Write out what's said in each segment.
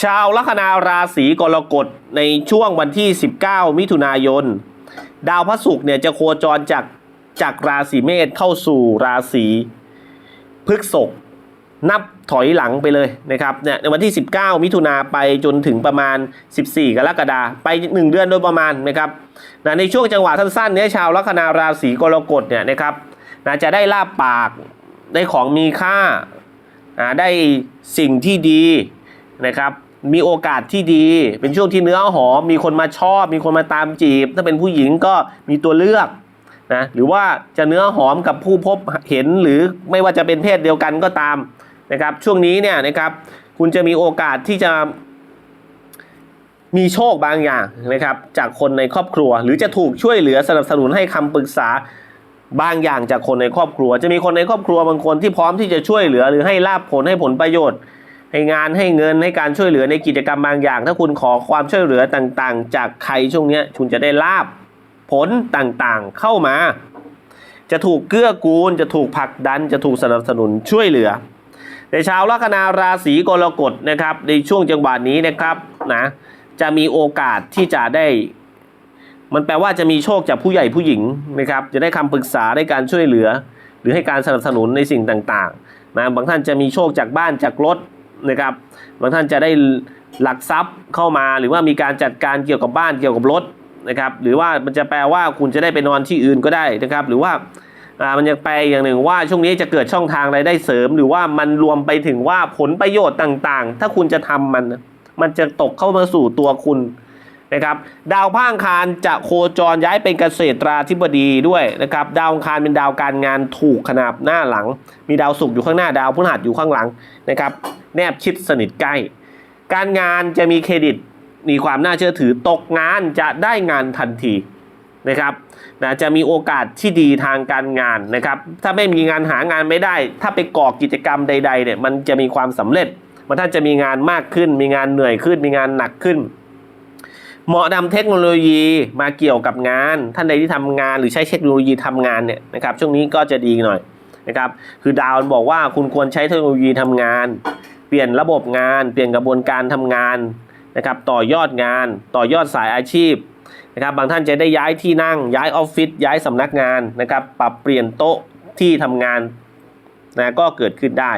ชาวลัคนาราศีกรกฎในช่วงวันที่ 19 มิถุนายน ดาวพระศุกร์เนี่ยจะโคจรจากจากราศีเมษเข้าสู่ราศีพฤษภนับถอยหลังไปเลยนะครับเนี่ยในวันที่ 19 มิถุนาไปจนถึงประมาณ 14 กรกฎาคมไป 1 เดือนโดยประมาณนะครับนะในช่วงจังหวะสั้นๆเนี้ยชาวลัคนาราศีกรกฎเนี่ยนะครับนะจะได้ลาบปากได้ของมีค่าอ่าได้สิ่งที่ดี นะครับมีโอกาสที่ดี เป็นช่วงที่เนื้อหอม มีคนมาชอบ มีคนมาตามจีบ ถ้าเป็นผู้หญิงก็มีตัวเลือกนะหรือว่าจะเนื้อหอมกับผู้พบเห็นหรือไม่ว่าจะเป็นเพศเดียวกันก็ตามนะครับช่วงนี้เนี่ยนะครับคุณจะมีโอกาสที่จะมีโชคบางอย่างนะครับจากคนในครอบครัว หรือจะถูกช่วยเหลือสนับสนุนให้คำปรึกษาบางอย่างจากคนในครอบครัว จะมีคนในครอบครัวบางคนที่พร้อมที่จะช่วยเหลือ หรือให้ลาบผลให้ผลประโยชน์ ให้งานให้เงินให้การช่วยเหลือในกิจกรรมบางอย่าง ถ้าคุณขอความช่วยเหลือต่างๆ จากใครช่วงนี้คุณจะได้ลาบผลต่างๆเข้ามา จะถูกเกื้อกูล จะถูกผลักดัน จะถูกสนับสนุนช่วยเหลือ ในชาวลัคนาราศีกรกฎนะครับ ในช่วงจังหวะนี้นะครับนะจะมีโอกาสที่จะได้ มันแปลว่าจะมีโชคจากผู้ใหญ่ผู้หญิงนะครับ จะได้คำปรึกษาได้การช่วยเหลือ หรือให้การสนับสนุนในสิ่งต่างๆนะบางท่านจะมีโชคจากบ้านจากรถ นะครับบางท่านจะได้หลักทรัพย์เข้ามาหรือว่ามีการจัดการเกี่ยวกับบ้านเกี่ยวกับรถนะครับหรือว่ามันจะแปลว่าคุณจะได้ไปนอนที่อื่นก็ได้นะครับหรือว่าอ่ามันยังแปลอย่างหนึ่งว่าช่วงนี้จะเกิดช่องทางรายได้เสริม หรือว่ามันรวมไปถึงว่าผลประโยชน์ต่างๆ ถ้าคุณจะทำมัน มันจะตกเข้ามาสู่ตัวคุณ นะครับดาวพระอังคารจะโคจรย้ายเป็นเกษตราธิบดีด้วยนะครับดาวอังคารเป็นดาวการงานถูกขนาบหน้าหลัง มีดาวศุกร์อยู่ข้างหน้าดาวพฤหัสอยู่ข้างหลังนะครับแนบชิดสนิทใกล้ การงานจะมีเครดิตมีความน่าเชื่อถือตกงานจะได้งานทันทีนะครับนะจะมีโอกาสที่ดีทางการงานนะครับ ถ้าไม่มีงานหางานไม่ได้ ถ้าไปก่อกิจกรรมใดๆเนี่ยมันจะมีความสำเร็จ มันท่านจะมีงานมากขึ้น มีงานเหนื่อยขึ้น มีงานหนักขึ้น เหมาะนำเทคโนโลยีมาเกี่ยวกับงาน ท่านใดที่ทำงานหรือใช้เทคโนโลยีทำงานเนี่ยนะครับช่วงนี้ก็จะดีหน่อยนะครับคือดาวน์บอกว่าคุณควรใช้เทคโนโลยีทำงาน เปลี่ยนระบบงาน เปลี่ยนกระบวนการทำงานนะครับต่อยอดงาน ต่อยอดสายอาชีพนะครับบางท่านจะได้ย้ายที่นั่งย้ายออฟฟิศย้ายสำนักงานนะครับปรับเปลี่ยนโต๊ะที่ทำงานนะก็เกิดขึ้นได้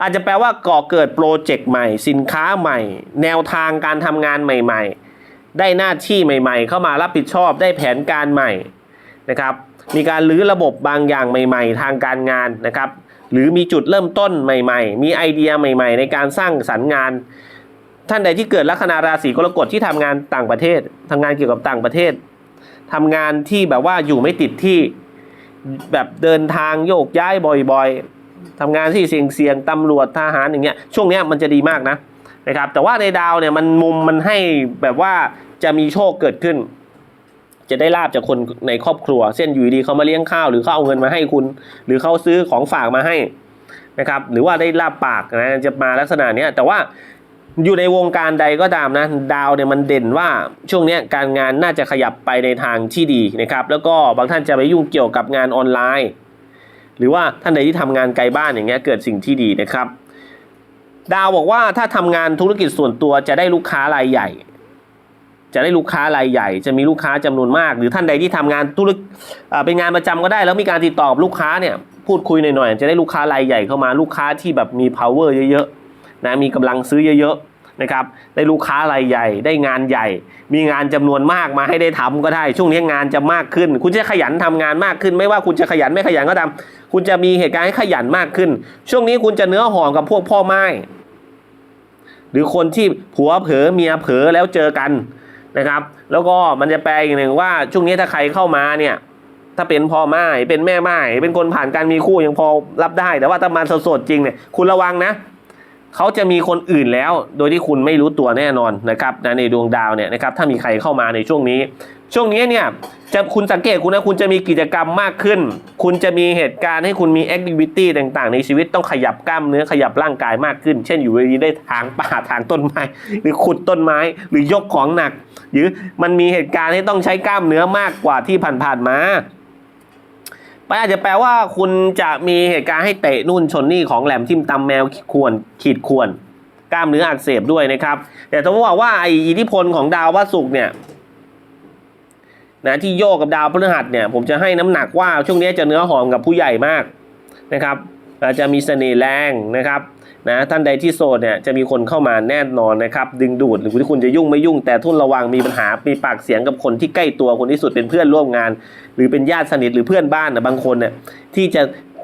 อาจจะแปลว่าก่อเกิดโปรเจกต์ใหม่ สินค้าใหม่ แนวทางการทำงานใหม่ ๆ ได้หน้าที่ใหม่ ๆ เข้ามารับผิดชอบได้แผนการใหม่นะครับ มีการรื้อระบบบางอย่างใหม่ ๆ ทางการงานนะครับ หรือมีจุดเริ่มต้นใหม่ ๆ มีไอเดียใหม่ ๆ ในการสร้างสรรค์งาน ท่านใดที่เกิดลัคนาราศีกรกฎที่ทำงานต่างประเทศทำงานเกี่ยวกับต่างประเทศทำงานที่แบบว่าอยู่ไม่ติดที่แบบเดินทางโยกย้ายบ่อย ๆทำงานที่เสี่ยงๆตำรวจทหารอย่างเงี้ยช่วงเนี้ยมันจะดีมากนะ นะครับแต่ว่าในดาวเนี่ยมันมุมมันให้แบบว่าจะมีโชคเกิดขึ้น จะได้ลาบจากคนในครอบครัว เช่นอยู่ดีเขามาเลี้ยงข้าวหรือเขาเอาเงินมาให้คุณ หรือเขาซื้อของฝากมาให้นะครับหรือว่าได้ลาบปากนะจะมาลักษณะเนี้ยแต่ว่าอยู่ในวงการใดก็ตามนะดาวเนี่ยมันเด่นว่าช่วงนี้การงานน่าจะขยับไปในทางที่ดีนะครับแล้วก็บางท่านจะไปยุ่งเกี่ยวกับงานออนไลน์ หรือว่าท่านใดที่ทำงานไกลบ้านอย่างเงี้ยเกิดสิ่งที่ดีนะครับ ดาวบอกว่าถ้าทำงานธุรกิจส่วนตัวจะได้ลูกค้ารายใหญ่ จะได้ลูกค้ารายใหญ่ จะมีลูกค้าจำนวนมาก หรือท่านใดที่ทำงานธุรกิจเป็นงานประจำก็ได้ แล้วมีการติดต่อลูกค้าเนี่ยพูดคุยหน่อยๆจะได้ลูกค้ารายใหญ่เข้ามาลูกค้าที่แบบมี power เยอะๆนะมีกำลังซื้อเยอะๆนะครับได้ลูกค้ารายใหญ่ ได้งานใหญ่ มีงานจำนวนมากมาให้ได้ทำก็ได้ ช่วงนี้งานจะมากขึ้น คุณจะขยันทำงานมากขึ้น ไม่ว่าคุณจะขยันไม่ขยันก็ตามคุณจะมีเหตุการณ์ให้ขยันมากขึ้น ช่วงนี้คุณจะเนื้อหอมกับพวกพ่อไม้ หรือคนที่ผัวเผลอเมียเผลอแล้วเจอกันนะครับ แล้วก็มันจะแปลอีกหนึ่งว่าช่วงนี้ถ้าใครเข้ามาเนี่ยถ้าเป็นพ่อไม้เป็นแม่ไม้เป็นคนผ่านการมีคู่ยังพอรับได้ แต่ว่าถ้ามาสดๆจริงเนี่ยคุณระวังนะเขาจะมีคนอื่นแล้ว โดยที่คุณไม่รู้ตัวแน่นอนนะครับนะในดวงดาวเนี่ยนะครับถ้ามีใครเข้ามาในช่วงนี้ ช่วงนี้เนี่ยจะคุณสังเกตคุณนะคุณจะมีกิจกรรมมากขึ้น คุณจะมีเหตุการณ์ให้คุณมีแอคทิวิตี้ต่างๆ ในชีวิตต้องขยับกล้ามเนื้อขยับร่างกายมากขึ้น เช่นอยู่ดีๆได้ทางป่าทางต้นไม้ หรือขุดต้นไม้หรือยกของหนัก หรือมันมีเหตุการณ์ที่ต้องใช้กล้ามเนื้อมากกว่าที่ผ่านๆมามันอาจจะแปลว่าคุณจะมีเหตุการณ์ให้เตะนู่นชนนี่ของแหลมทิ่มตำแมวข่วนขีดข่วนกล้ามเนื้ออักเสบด้วยนะครับ แต่ต้องบอกว่าไออิทธิพลของดาวพระศุกเนี่ย นะที่โยกกับดาวพฤหัสเนี่ยผมจะให้น้ำหนักว่าช่วงนี้จะเนื้อหอมกับผู้ใหญ่มากนะครับอาจจะมีเสน่ห์แรงนะครับนะท่านใดที่โสดเนี่ยจะมีคนเข้ามาแน่นอนนะครับ ดึงดูดหรือที่คุณจะยุ่งไม่ยุ่ง แต่ทุนระวังมีปัญหามีปากเสียงกับคนที่ใกล้ตัวคนที่สุดเป็นเพื่อนร่วมงาน หรือเป็นญาติสนิทหรือเพื่อนบ้านนะบางคนเนี่ยที่จะ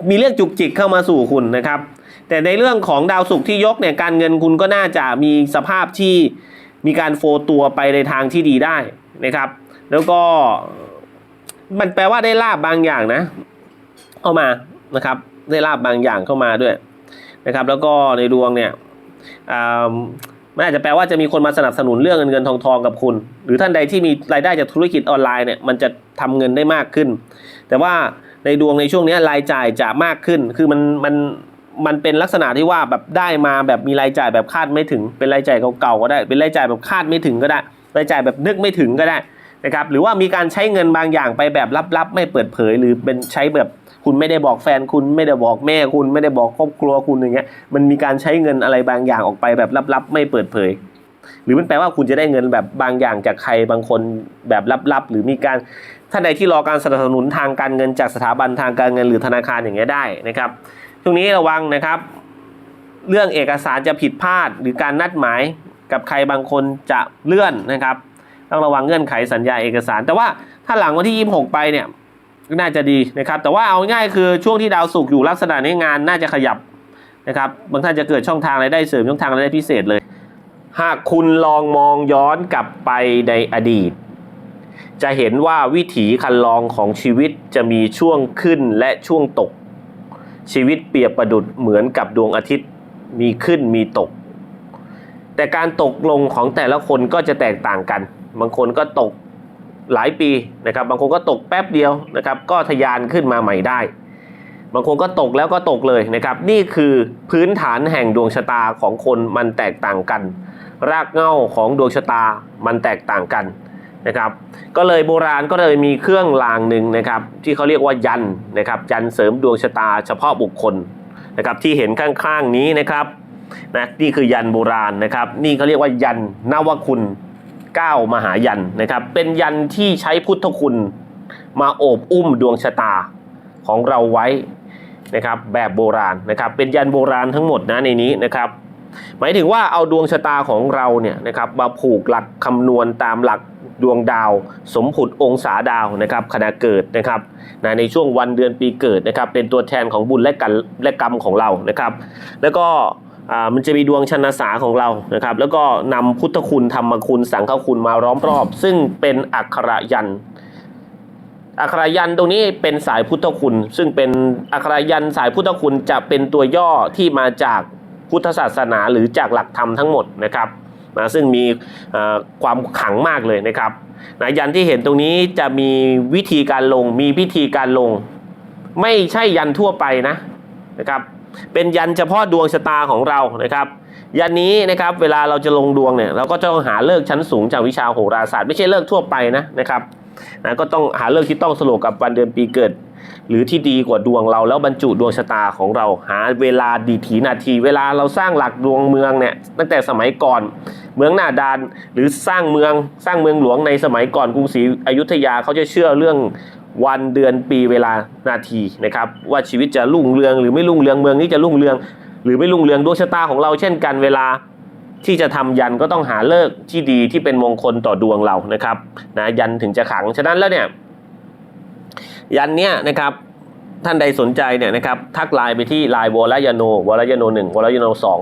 มีเรื่องจุกจิกเข้ามาสู่คุณนะครับ แต่ในเรื่องของดาวศุกร์ที่ยกเนี่ยการเงินคุณก็น่าจะมีสภาพที่มีการโฟตัวไปในทางที่ดีได้นะครับ แล้วก็มันแปลว่าได้ลาบบางอย่างนะ เข้ามานะครับ ได้ลาบบางอย่างเข้ามาด้วยนะครับ แล้วก็ในดวงเนี่ยอ่ามันอาจจะแปลว่าจะมีคนมาสนับสนุนเรื่องเงินเงินทองทองกับคุณ หรือท่านใดที่มีรายได้จากธุรกิจออนไลน์เนี่ยมันจะทำเงินได้มากขึ้น แต่ว่าในดวงในช่วงนี้รายจ่ายจะมากขึ้น คือมันมันมันเป็นลักษณะที่ว่าแบบได้มาแบบมีรายจ่ายแบบคาดไม่ถึง เป็นรายจ่ายเก่าๆก็ได้ เป็นรายจ่ายแบบคาดไม่ถึงก็ได้ รายจ่ายแบบนึกไม่ถึงก็ได้ นะครับหรือว่ามีการใช้เงินบางอย่างไปแบบลับๆ ไม่เปิดเผย หรือเป็นใช้แบบคุณไม่ได้บอกแฟนคุณไม่ได้บอกแม่คุณไม่ได้บอกครอบครัวคุณอย่างเงี้ยมันมีการใช้เงินอะไรบางอย่างออกไปแบบลับๆ ไม่เปิดเผย หรือมันแปลว่าคุณจะได้เงินแบบบางอย่างจากใครบางคนแบบลับๆ หรือมีการท่านใดที่รอการสนับสนุนทางการเงินจากสถาบันทางการเงินหรือธนาคารอย่างเงี้ยได้นะครับช่วงนี้ระวังนะครับ เรื่องเอกสารจะผิดพลาดหรือการนัดหมายกับใครบางคนจะเลื่อนนะครับ ต้องระวังเงื่อนไขสัญญาเอกสาร แต่ว่าถ้าหลังวันที่ 26 ไปเนี่ยน่าจะดีนะครับ แต่ว่าเอาง่ายคือช่วงที่ดาวศุกอยู่ลักษณะนี้งานน่าจะขยับนะครับบางท่านจะเกิดช่องทางรายได้เสริมช่องทางรายได้พิเศษเลย หากคุณลองมองย้อนกลับไปในอดีต จะเห็นว่าวิถีคันลองของชีวิตจะมีช่วงขึ้นและช่วงตก ชีวิตเปรียบประดุดเหมือนกับดวงอาทิตย์มีขึ้นมีตก แต่การตกลงของแต่ละคนก็จะแตกต่างกัน บางคนก็ตกหลายปีนะครับ บางคนก็ตกแป๊บเดียวนะครับ ก็ทะยานขึ้นมาใหม่ได้ บางคนก็ตกแล้วก็ตกเลยนะครับ นี่คือพื้นฐานแห่งดวงชะตาของคนมันแตกต่างกัน รากเหง้าของดวงชะตามันแตกต่างกันนะครับ ก็เลยโบราณก็เลยมีเครื่องรางหนึ่งนะครับ ที่เขาเรียกว่ายันนะครับ ยันเสริมดวงชะตาเฉพาะบุคคลนะครับที่เห็นข้างๆนี้นะครับนะนี่คือยันโบราณนะครับ นี่เขาเรียกว่ายันนวคุณ เก้ามหายันนะครับ เป็นยันที่ใช้พุทธคุณมาโอบอุ้มดวงชะตาของเราไว้นะครับแบบโบราณนะครับ เป็นยันโบราณทั้งหมดนะในนี้นะครับ หมายถึงว่าเอาดวงชะตาของเราเนี่ยนะครับมาผูกหลักคำนวณตามหลักดวงดาว สมผุดองศาดาวนะครับขณะเกิดนะครับนะในช่วงวันเดือนปีเกิดนะครับ เป็นตัวแทนของบุญและกันและกรรมของเรานะครับ แล้วก็ มันจะมีดวงชนะสาของเรานะครับ แล้วก็นำพุทธคุณธรรมคุณสังฆคุณมาล้อมรอบ ซึ่งเป็นอักขระยันอักขระยันตรงนี้เป็นสายพุทธคุณ ซึ่งเป็นอักขระยันสายพุทธคุณจะเป็นตัวย่อที่มาจากพุทธศาสนาหรือจากหลักธรรมทั้งหมดนะครับนะซึ่งมีความขังมากเลยนะครับนะยันที่เห็นตรงนี้จะมีวิธีการลงมีพิธีการลง ไม่ใช่ยันทั่วไปนะนะครับ เป็นยันเฉพาะดวงชะตาของเรานะครับยันนี้นะครับเวลาเราจะลงดวงเนี่ยเราก็ต้องหาเลิกชั้นสูงจากวิชาโหราศาสตร์ไม่ใช่เลิกทั่วไปนะนะครับนะก็ต้องหาเลิกที่ต้องสโลกกับวันเดือนปีเกิด หรือที่ดีกว่าดวงเราแล้วบรรจุดวงชะตาของเราหาเวลาดีถีนาที เวลาเราสร้างหลักดวงเมืองเนี่ยตั้งแต่สมัยก่อนเมืองหน้าดานหรือสร้างเมืองสร้างเมืองหลวงในสมัยก่อนกรุงศรีอยุธยาเขาจะเชื่อเรื่อง วันเดือนปีเวลานาทีนะครับว่าชีวิตจะรุ่งเรืองหรือไม่รุ่งเรืองเมืองนี้จะรุ่งเรือง หรือไม่รุ่งเรืองดวงชะตาของเราเช่นกันเวลาที่จะทำยันก็ต้องหาเลิกที่ดีที่เป็นมงคลต่อดวงเรานะครับนะยันถึงจะขังฉะนั้นแล้วเนี่ยยันเนี้ยนะครับท่านใดสนใจเนี่ยนะครับทักไลน์ไปที่ไลน์วอลยโนวอลยโนหนึ่งวอลยโนสอง